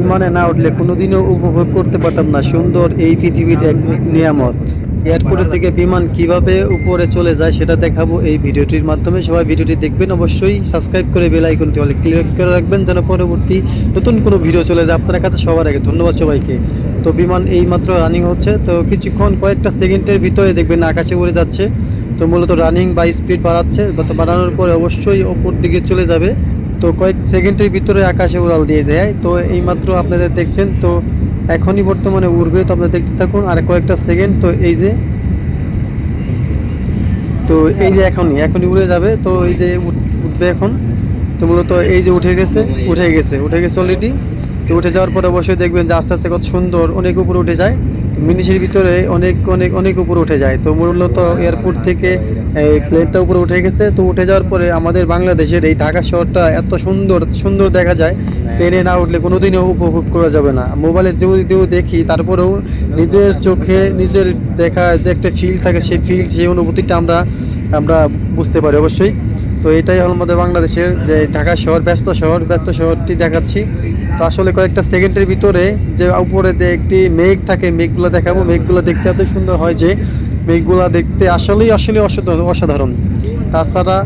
বিমানে না উঠলে কোনোদিনও উপভোগ করতে পারতাম না। সুন্দর এই পৃথিবীর এক নিয়ামত। এয়ারপোর্টের থেকে বিমান কীভাবে উপরে চলে যায় সেটা দেখাবো এই ভিডিওটির মাধ্যমে। সবাই ভিডিওটি দেখবেন, অবশ্যই সাবস্ক্রাইব করে বেল আইকনটি অলে ক্লিক করে রাখবেন যেন পরবর্তী নতুন কোনো ভিডিও চলে যায় আপনার কাছে সবার আগে। ধন্যবাদ সবাইকে। তো বিমান এই মাত্র রানিং হচ্ছে। তো কিছুক্ষণ, কয়েকটা সেকেন্ডের ভিতরে দেখবেন আকাশে উড়ে যাচ্ছে। তো মূলত রানিং বা স্পিড বাড়াচ্ছে। বাড়ানোর পরে অবশ্যই ওপর দিকে চলে যাবে। তো কয়েক সেকেন্ডের ভিতরে আকাশে উড়াল দিয়ে দেয়। তো এইমাত্র আপনারা দেখছেন, তো এখনই বর্তমানে উড়বে, তো আপনারা দেখতে থাকুন। আর কয়েকটা সেকেন্ড, তো এই যে, তো এই যে এখনই এখনই উড়ে যাবে। তো এই যে উঠবে এখন। তো মূলত এই যে উঠে গেছে উঠে গেছে উঠে গেছে অলরেডি তো উঠে যাওয়ার পরে অবশ্যই দেখবেন যে আস্তে আস্তে কত সুন্দর, অনেক উপরে উঠে যায়। মিনিশের ভিতরে অনেক অনেক অনেক উপরে উঠে যায়। তো মূলত এয়ারপোর্ট থেকে এই প্লেনটা উপরে উঠে গেছে। তো উঠে যাওয়ার পরে আমাদের বাংলাদেশের এই ঢাকা শহরটা এত সুন্দর সুন্দর দেখা যায়। প্লেনে না উঠলে কোনোদিনও উপভোগ করা যাবে না। মোবাইলে যদিও দেখি, তারপরেও নিজের চোখে নিজের দেখা যে একটা ফিল থাকে, সেই ফিল সেই অনুভূতিটা আমরা আমরা বুঝতে পারি অবশ্যই। তো এটাই হল আমাদের বাংলাদেশের যে ঢাকা শহর, ব্যস্ত শহর, ব্যস্ত শহরটি দেখাচ্ছি। তো আসলে কয়েকটা সেকেন্ডের ভিতরে যে উপরে যে একটি মেঘ থাকে, মেঘগুলো দেখাবো। মেঘগুলো দেখতে এত সুন্দর হয় যে মেঘগুলো দেখতে আসলেই আসলে অসাধারণ। তাছাড়া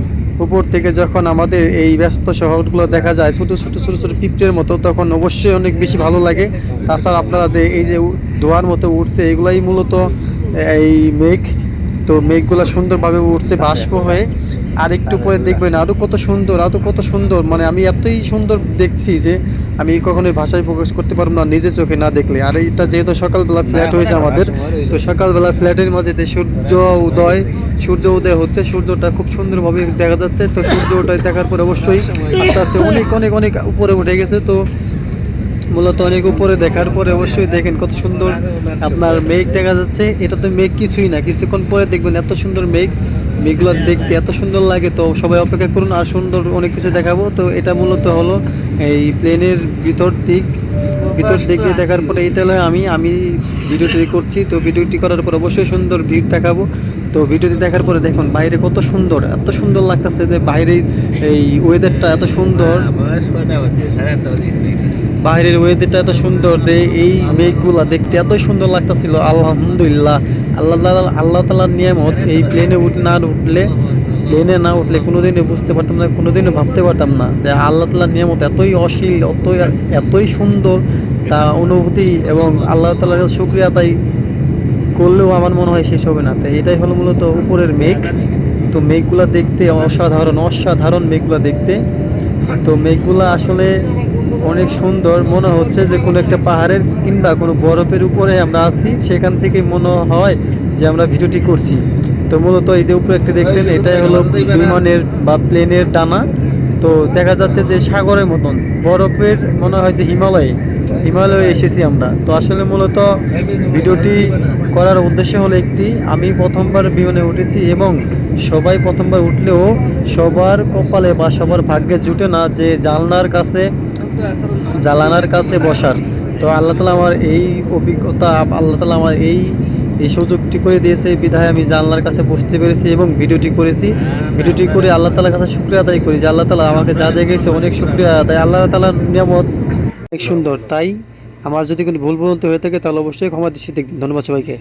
উপর থেকে যখন আমাদের এই ব্যস্ত শহরগুলো দেখা যায়, ছোটো ছোটো ছোটো ছোটো পিঁপড়ের মতো, তখন অবশ্যই অনেক বেশি ভালো লাগে। তাছাড়া আপনারা যে এই যে ধোঁয়ার মতো উঠছে এগুলাই মূলত এই মেঘ। তো মেঘগুলো সুন্দরভাবে উঠছে বাষ্প হয়ে। আর একটু পরে দেখবেন আরও কত সুন্দর আরও কত সুন্দর। মানে আমি এতই সুন্দর দেখছি যে আমি কখনোই ভাষায় প্রকাশ করতে পারব না নিজে চোখে না দেখলে। আর এটা যেহেতু সকালবেলা ফ্ল্যাট হয়েছে আমাদের তো সকালবেলা ফ্ল্যাটের মাঝে যে সূর্য উদয় সূর্য উদয় হচ্ছে সূর্যটা খুব সুন্দরভাবে দেখা যাচ্ছে। তো সূর্য উদয় দেখার পর অবশ্যই আস্তে আস্তে অনেক অনেক অনেক উপরে উঠে গেছে। তো মূলত অনেক উপরে দেখার পরে অবশ্যই দেখেন কত সুন্দর আপনার মেঘ দেখা যাচ্ছে। এটা তো মেঘ কিছুই না কিছুক্ষণ পরে দেখবেন এত সুন্দর মেঘ। মেঘগুলো দেখতে এত সুন্দর লাগে, তো সবাই অপেক্ষা করুন, আর সুন্দর অনেক কিছু দেখাবো। তো এটা মূলত হলো এই প্লেনের ভিতর দিক। ভিতর দিকে দেখার পরে এটা হলো আমি আমি ভিডিওটি করছি। তো ভিডিওটি করার পর অবশ্যই সুন্দর ভিড় দেখাবো। তো ভিডিওটি দেখার পরে দেখুন বাইরে কত সুন্দর এত সুন্দর লাগতেছে যে বাইরে এই ওয়েদারটা এত সুন্দর। বাইরের ওয়েদারটা এত সুন্দর যে এই মেঘগুলা দেখতে এত সুন্দর লাগতেছিল আলহামদুলিল্লাহ। আল্লাহ আল্লাহ তালার নিয়ামত এই প্লেনে উঠ না উঠলে প্লেনে না উঠলে কোনোদিনও বুঝতে পারতাম না কোনোদিনও ভাবতে পারতাম না যে আল্লাহ তালার নিয়ামত এতই অশীল এতই এতই সুন্দর তা অনুভূতি এবং আল্লাহ তালার কাছে শুক্রিয়া করলেও আমার মনে হয় শেষ হবে না। তাই এটাই হলো মূলত উপরের মেঘ। তো মেঘগুলা দেখতে অসাধারণ অসাধারণ মেঘগুলা দেখতে। তো মেঘগুলা আসলে অনেক সুন্দর। মনে হচ্ছে যে কোনো একটা পাহাড়ের কিংবা কোনো বরফের উপরে আমরা আছি, সেখান থেকে মনে হয় যে আমরা ভিডিওটি করছি। তো মূলত এই যে উপরে একটা দেখছেন, এটাই হলো বিমানের বা প্লেনের ডানা তো দেখা যাচ্ছে যে সাগরের মতন, বরফের মনে হয় যে হিমালয়ে। হিমালয়ে এসেছি আমরা। তো আসলে মূলত ভিডিওটি করার উদ্দেশ্য হলো একটি, আমি প্রথমবার বিমানে উঠেছি এবং সবাই প্রথমবার উঠলেও সবার কপালে বা সবার ভাগ্যে জুটে না যে জানলার কাছে, জালানার কাছে বসার। তো আল্লাহ তালা আমার এই অভিজ্ঞতা, আল্লাহ তালা আমার এই এই সুযোগটি করে দিয়েছে। বিধায় আমি জানলার কাছে বসতে পেরেছি এবং ভিডিওটি করেছি। ভিডিওটি করে আল্লাহ তালার কাছে শুক্রিয়া আদায় করি যে আল্লাহ তালা আমাকে যা দেখেছে অনেক শুক্রিয়া আদায়। আল্লাহ তালার নিয়ামত অনেক সুন্দর। তাই আমার যদি কোনো ভুল ভ্রান্তি হয়ে থাকে তাহলে অবশ্যই ক্ষমা দৃষ্টি দেখবেন। ধন্যবাদ সবাইকে।